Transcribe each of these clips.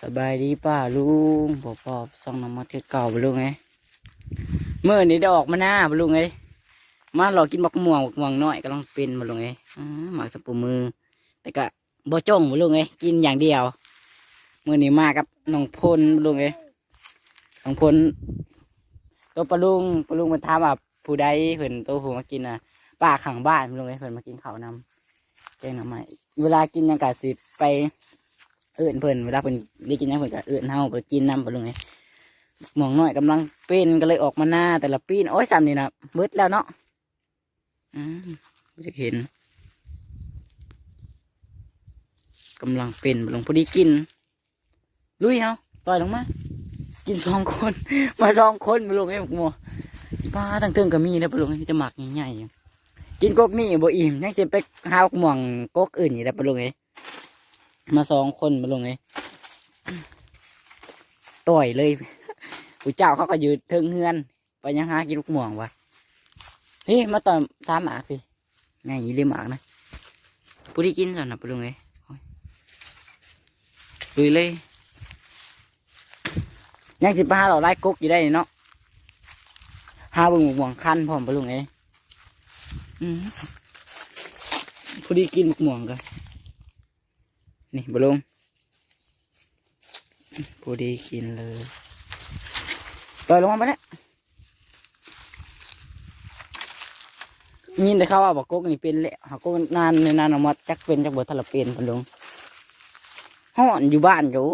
สบายดีป้าลุงปอปอบส่องน้ำมันเก่าๆบ่ลุงไงเมื่อนี้ได้ออกมาหน้าบ่ลุงไงมาหลอกกินบักม่วงบักม่วงน้อยก็ลองเป็นบ่ลุงไงหมากสับปูมือ แต่ก็บ่จ้องบ่ลุงไงกินอย่างเดียวเมื่อนี้มากับน้องพลบ่ลุงไงน้องพลตัวปลาลุงปลาลุงมันถามว่าผู้ใดเพิ่นตัวผู้มากินน่ะป้าข้างบ้านบ่ลุงไงเพิ่นมากินเขาวนำแกงหน่อไม้เวลากินยังกะสิไป เอื่นเพิ่นเวลาเพิ่นได้กินยังเพิ่นก็เอื่นเฮาไปกินน้ำไปลุงไงหมองน้อยกำลังเป็นก็เลยออกมาหน้าแต่ละปีนโอ้ยซ้ำนี่นะเบิดแล้วเนาะอืมจะเห็นกำลังเป็นลงพอดีกิน ลุยเนาะต่อยลงมา กินสองคน มาสองคนไปลงไอ้หมกมัวปลาตั้งเติงก็มีนะไปลงไอจะหมักใหญ่ๆอยู่กินกกนี่บ่อิ่มยังเสิไปหาหมกม่วงกกอื่นอีกแล้วไปลงไง มาสองคนมาลงไงต่อยเลยผู้เจ้าเขาก็ยืนเทิงเฮือน ไปยังหากินลูกม่วงวะเฮ้ยมาต่อนสามหมากพี่ไงยี่เลี้ยหมากนะผู้ที่กินสันนะไปลงไงโอ้ยลุยเลยยังสิบห้าเราไล่กุ๊กอยู่ได้เนาะห้าบึงหมวงคันพร้อมไปลงไงอืมผู้ที่กินลูกม่วงกัน นี่บลุงพอดีกินเลยล่อยลงมาไปแล้วยินแต่เขาว่าบอกกกนี่เป็นแหละเขาก็นานในนานออกมาจักเป็นจักเบิดทะละเป็นพะลุงห่อนอยู่บ้านอยู่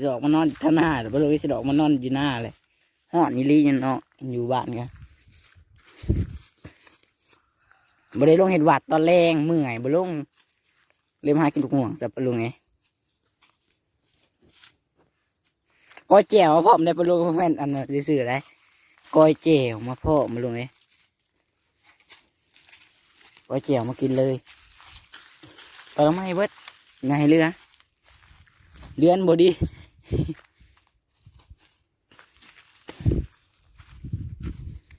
สิออกมานอนท่าหน้าหรือพะลุงสิออกมานอนอยู่หน้าเลยห่อนนี่ลีอยู่เนาะอยู่บ้านกันบ่ได้ลงเห็ดหวัดตอนแรงเมื่อยบ่ลงเริ่มหากินลูกห่วงจะปลาลุงไง ก้อยแจ่วมาพร้อมได้ปลาลุงแม่นอันนั้นซื้อได้ก้อยแจ่วมาพร้อมมาลุงไงก้อยแจ่วมากินเลยปลาไม่เบิดไงเรือเรือนบดี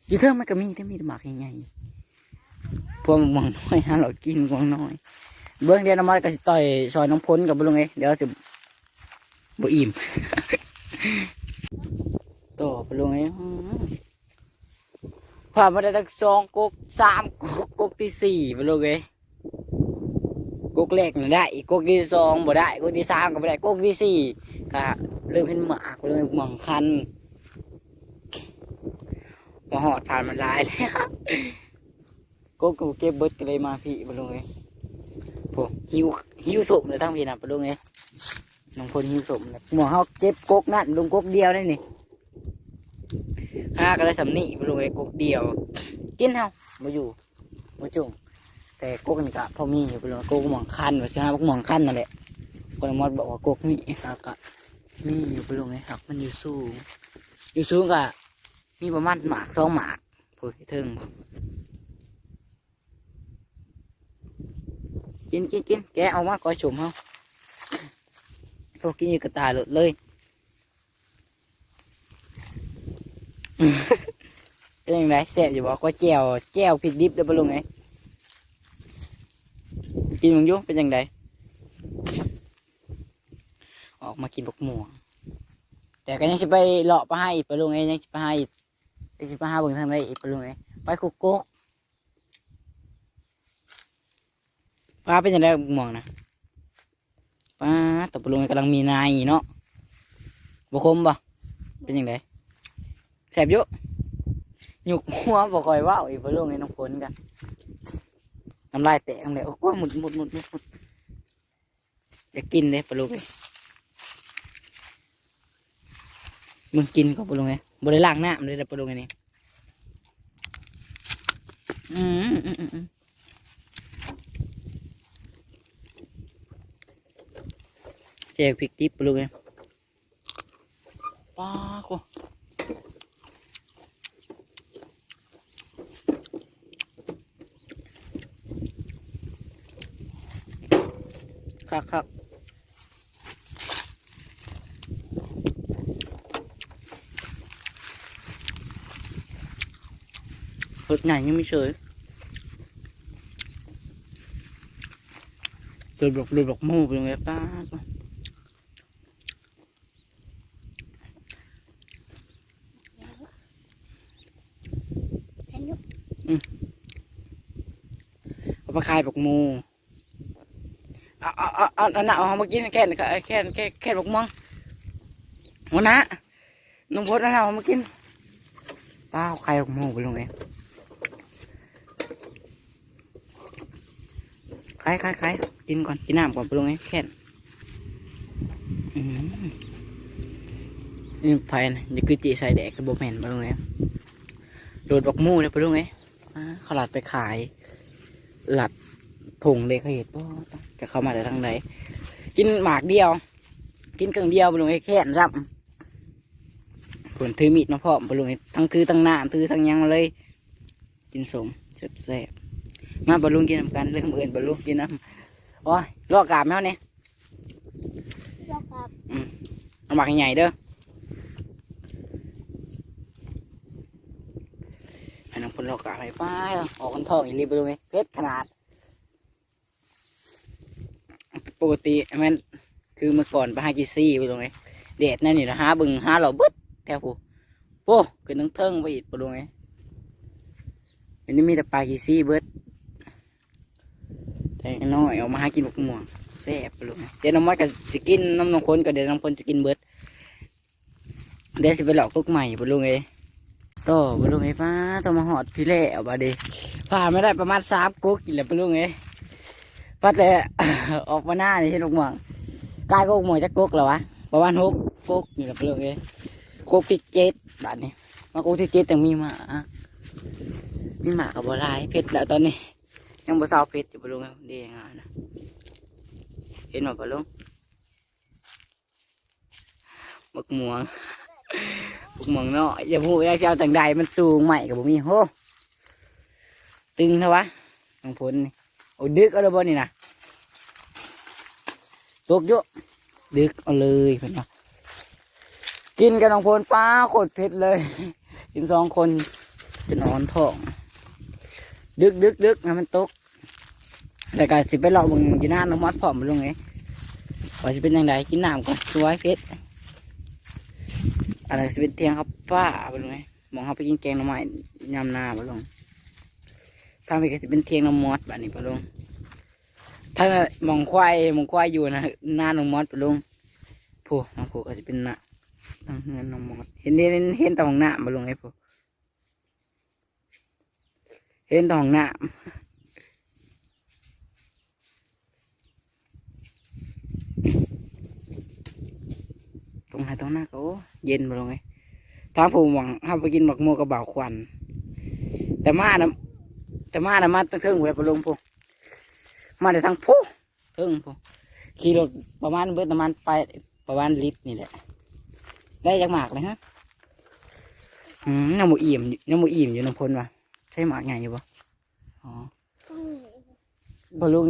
อยู่เทิงมันก็มีแต่มีหมากใหญ่ๆพวกมันมองน้อยฮะเรากินมองน้อย เบื้องเดียวน้ำมันก็ต่อยซอยน้องพ้นกับบุลุงไงเดี๋ยวสิบ่อิ่ม ต่อบุลุงไงอื้อผ่านมาได้ตั้งสองกกสามกกกกที่สี่บุลุงไงกกแรกน่ะได้อีกกกที่สองบ่ได้กกที่สามก็บ่ได้กกที่สี่ก็เริ่มเป็นหมากบุลุงไงหมองคันมาหอดผ่านมันลายแล้วกกเก็บเบิดก็เลยมาพี่บุลุงไงโอ้หิวหิวสมเลยทั้งพี่นะปลุงเอ้ น้องพลหิวสมหมอเขาเก็บกกนั่นลุงกกเดียวได้นี่ห้าก็ได้สำนีปลุงเอ้กกเดียว กินเฮามาอยู่มาจุ่งแต่กกนี่กะพอมีอยู่ปลุงกกหมองคันว่าสิฮะพวกหมองคันนั่นแหละคนมอดบอกว่ากกมีครับกะมีอยู่ปลุงเอ้ยครับมันอยู่สูงอยู่สูงกะมีประมาณหมากสองหมากพูดให้ถึงกินกินกินแกเอามาก้อยฉุมเขา โตกินอยู่กระตาหลุดเลย เป็นยังไงแซ่บอยู่บ่ก้อยแจ่วแจ่วพริกดิบเด้อปะลุงไงกินมึงยุ่เป็นยังไงออกมากินบกหม่วงแต่ก็ยังจะไปเลาะไปให้อีกปะลุงไงยังจะไปให้อีกยังจะไปหาเบิ่งทางใดอีกปะลุงไงไปกุกกุกปลาเป็นยังไงมองนะ ปลาตบลงกำลังมีนายเนาะบคมบ่เป็นยังไงแสบเยอะหยุกหัวบ่คอยว่าวอีกบลงไอ้น้องฝนกันน้ำลายแตกเลยโอ้ยหมุดหมุดหมุดหมุดหมุดอยากกินเลยปลาลูกเลยมึงกินก็ปลาลูกไงบ่ได้ล้างหน้ำเลยแต่ปลาลูกไงนี่อืมอืมอืมอืม แจกพริกดิบไปลูกไงป้ากูคักคักรถใหญ่ยังไม่เฉยเดือดดอกเดือดดอกมูไปเลยป้า ขายบักมูเอาเอาเอาเอาเอาหน้าเอามากินแค่นแค่แค่แค่แค่บักม่วงวันนะนุ่มพดเอาหน้าเอามากินป้าเอาไข่บักมูไปลงเลยขายขายขายกินก่อนกินน้ำก่อนไปลงเลยแค่นนี่ไผ่นะนี่คือจีใส่แดกกระบอกแมนไปลงเลยโดดบักมูเลยไปลงเอ่า เขาหลัดไปขาย หลัดผงเลยเขาเห็นบ่จะเข้ามาแต่ทางไหนกินหมากเดียว กินเครื่องเดียวไปลงไอ้แค่นซ้ำผลถือมีดมาพร้อมไปลงไอ้ทั้งถือทั้งน้ำถือทั้งหยังมาเลย กินสมแซ่บๆมาบรรลุงกินน้ำกันเรื่องอื่นบรรลุงกินน้ำโอ้ยลอกกาบแมวเนี่ยยกครับเอาหมากใหญ่ๆเด้อให้น้ องคนลอกกาบไปป้ายออกกันทองอีรีบไปลงไอ้เพชรขนาด ปกติมันคือเมื่อก่อนไปหากิซี่ไปลงไงเดดนั่นนี่นะหาบึงหาเราเบิดแถวผู้โอ้คือนังเทิงไปอีกไปลงไงอันนี้มีแต่ปลากิซี่เบิดแต่น้อยเอามาหากินบกม่วงแซ่บไปลงไงเดี๋ยวน้ำมันก็จะกินน้ำน้ำคนก็เดี๋ยวน้ำคนจะกินเบิดเดี๋ยวสิไปหลอกกุ๊กใหม่ไปลงไง ต่อไปลงไงฟ้าต้องมาหอดพี่เล่เอาบาดีผ่านไม่ได้ประมาณสามกุ๊กกินแล้วไปลงไงป้าแต่ออกมาหน้านี่เห็นลูกหมองกลายก็หมวยจะกุ๊กแล้ววะประมาณหกกุ๊กนี่แหละเพื่อนเลยกุกที่เจ็ดบาทนี่มากุ๊กที่เจ็ดแต่มีหมามีหมากับบลายเพชรแล้วตอนนี้ ยังบ่เศร้าเพชรอยู่ปลุงดียังไงนะเห็นหมดปลุงบักม่วง บักม่วงเนาะอย่าพูดอย่าเจ้าต่างใดมันสูงใหม่กับบ่มีโหตึงเถอะวะน้องพลนี่โอ้ดึกเอาเลยบ่นี่นะตกเยอะดึกเอาเลยเพื่อนว่ากินกับน้องพลป้าโคตรเผ็ดเลย กินสองคนจะนอนท้อง ดึกดึกดึกนะมันตกแต่การสิไปหลอกมึงอยู่หน้าน้องมัดผอมลงไงว่าจะเป็นยังไงกินน้ำก่อนสวยเผ็ด อะไรสิเป็นเตียงครับป้าไปลงไงมองเขาไปกินแกงหน่อไม้ยำนาไปลงทางไปก็จะเป็นเทียงน้ำมอดแบบนี้ไปลงถ้ามองควายมองควายอยู่นะหน้าน้องมอดปลงผู้น้องผู้ก็จะเป็นหน้าตั้งเงินน้องมอดเห็นเห็นเห็นตองหน้าไปลงไอ้ผู้เห็นตองหน้าตรงไหนตรงหน้าก็โอ้ เย็นปะลุงไอ้ทางผู้หวังห้ามไปกินบักโมวกับเบาควัน แต่มานะจะมานะมาตั้งเทิงหัวปลงพวกมาแต่ทางผู้เทิงพวกขี่รถประมาณเบิดประมาณไปประมาณลิตรนี่แหละ ได้จากหมากเลยฮะอืมน้ำหมูอิ่มน้ำหมูอิ่มอยู่น้ำพ้นวะใช่หมากไงอยู่ปะอ๋อปลุง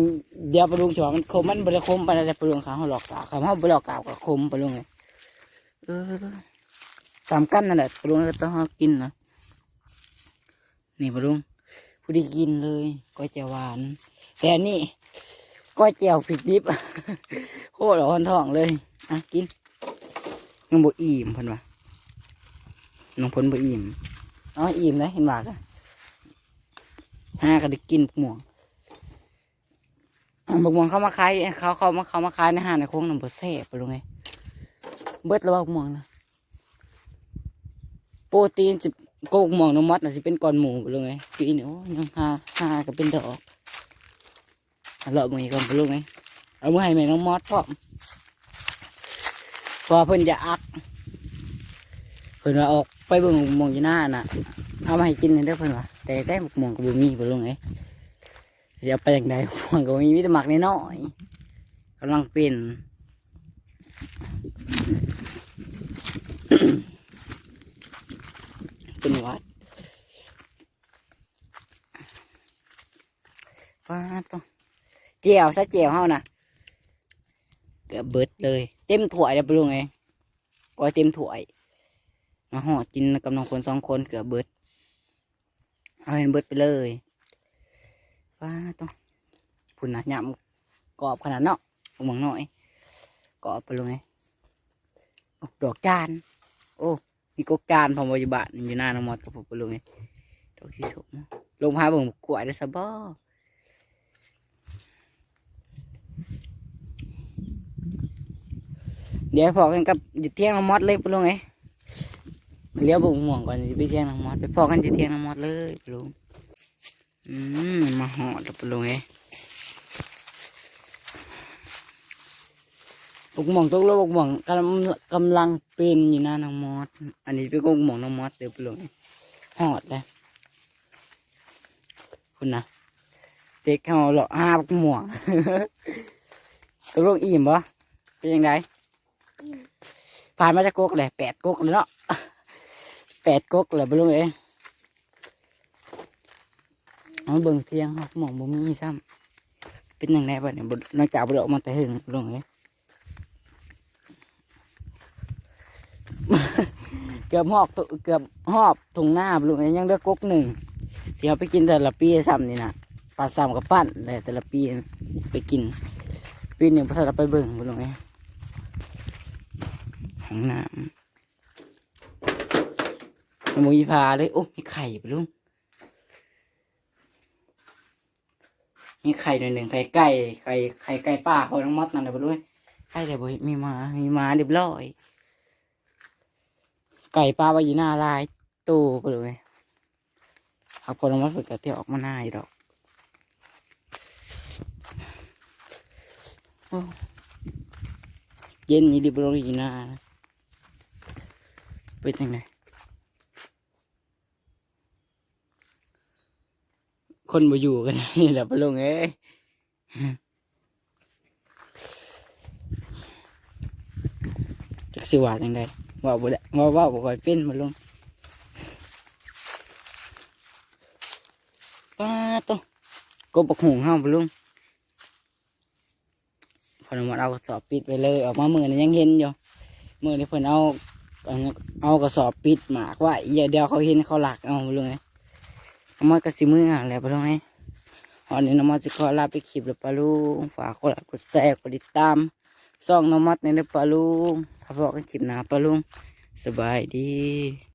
เดี๋ยวปลุงชอมันคมมันบริคมไปแล้วแต่ปลุงขาเขาหลอกกาเขาเขาบริหลอกกาวกับคมปลุงเลย เออสามกั้นนั่นแหละปลุงก็ต้องกินนะนี่ปลุงผู้ดีกินเลยก๋วยเตี๋ยวหวานแต่นี่ก๋วยเตี๋ยวผิดดิบโคตรร้อนท้องเลยอะกินยังบ่อิ่มพิ่นวะน้องพิ่นบ่อิ่มอ๋ออิ่มนะเห็นว่ากันห้าก็ได้กินบักม่วงอะบักม่วงเขามาขายเขาเขามาเขามาขายในห้างในโค้งน้ำบ่แซ่บไปลงไง เบิดแล้วบักม่วงนะโปรตีนสิโกกมองน้ำมัดน่ะสิเป็นก้อนหมูไปเลยไงปีนี้โอ้ยังหาหาก็เป็นดอกเอาเลาะมือก่อนไปเลยไงเอามือให้แม่น้องมอดพร้อมพอเพิ่นจะอักเพิ่นว่าออกไปเบิ่งมองอยู่หน้าน่ะ เอามาให้กินนี่เด้อเพิ่นว่าแต่ได้หมองก็บ่มีไปเลยไงจะไปอย่างใดหมองก็บ่มีมีแต่หมักน้อยกำลังเป็น เป็นวัดฟ้าต้องเจียวซะเจียวเฮานะเกือบเบิดเลย เต็มถ้วยแล้วปรุงไงปล่อยเต็มถ้วยมาหอดกินกับน้องคนสองคนเกือบเบิด เอาให้เบิดไปเลยฟ้าต้องพุ่นนะยำกรอบขนาดเนาะหมองหน่อยกรอบไปเลยไง ออดอกจาน โอ้นี่ก็การพอมปัจุบันอยู่หน้าน้อมอดกับผมไปลงไงดอกที่สมลงพาเบิ่งกล้วยได้สบอเดี๋ยวพอกันกับหยุดเที่ยงน้อมอดเลยไปลงไงเลี้ยวบุกห่วงก่อนจะไปเที่ยงน้อมอดไปพอกันจะเที่ยงน้อมอดเลยไปลงอืมมาหอดไปลงไง ยบุกม่วงตกแล้วบุกม่วงกำลังกำลังเป็นอยู่นะน้ำมอดอันนี้เป็นบุกม่วงน้ำมอดเดี๋ยวปลงเอ้ยหอดเลยคุณนะเด็กเขาหลอกห้าบุกม่วงตกลงอิ่มปะเป็นยังไงผ่านมาจากกกเลยแปดกกเลยเนาะแปดกกเลยบ่ลุงเอ้ยเอาเบิ่งเที่ยงครับหม่องบ่มีซ้ำเป็นยังไงบ้เนี่ยบ่นอกจากได้ออกมาแต่หึงลงเอ้ย เกือบหอบตุเกือบหอบถุงหน้าบ่ลุงเอ้ยยังเหลือกกหนึ่งที่เอาไปกินแต่ละปีซ้ำนี่นะปลาซ้ำกับปั้นเลยแต่ละปีไปกิน ปีหนึ่งพอเราไปเบิ่งบ่ลุงเอ้ยห้องน้ำมันมีพาเลยโอ้มีไข่ปลุงมีไข่หน่อยหนึ่งไข่ไก่ไข่ไข่ไก่ป่าเขาทั้งมดนั่นแหละปะลุงไข่แต่บ่มีหมามีหมาเรียบร้อย ไก่ป่าไว้อยู่หน้าลายตู้ไปะลุงหักพอทั้งหมดเปิดกระเที่ยวออกมาหน้าอีดอกโอ้เย็นนี่ดิบลงอยู่หน้าเป็นยังไงคนมาอยู่กันนี่แหละพะลุงเอ้ยจักสิว่าจังได ว่าบ่ได้ว่าว่าบ่ค่อยเป็นพะลุงป้าโตกบกหงเฮาพะลุงพอนมาเอากระสอบปิดไปเลยออกมามือนี่ยังเห็นอยู่มือนี่เพิ่นเอาเอากระสอบปิดหมากไว้อย่าเดียวเขาเห็นเขาหลักเอาไปเลยเอามากระสิมืออะแล้วไปเลยวันนี้น้องมอสจะขอลาไปคลิปแล้วปลาลูกฝากกดไลค์กดแชร์กดติดตามซ่องน้องมอสในเด้อปลาลูก พ่อกันคลิปหนาปะลุงสบายดี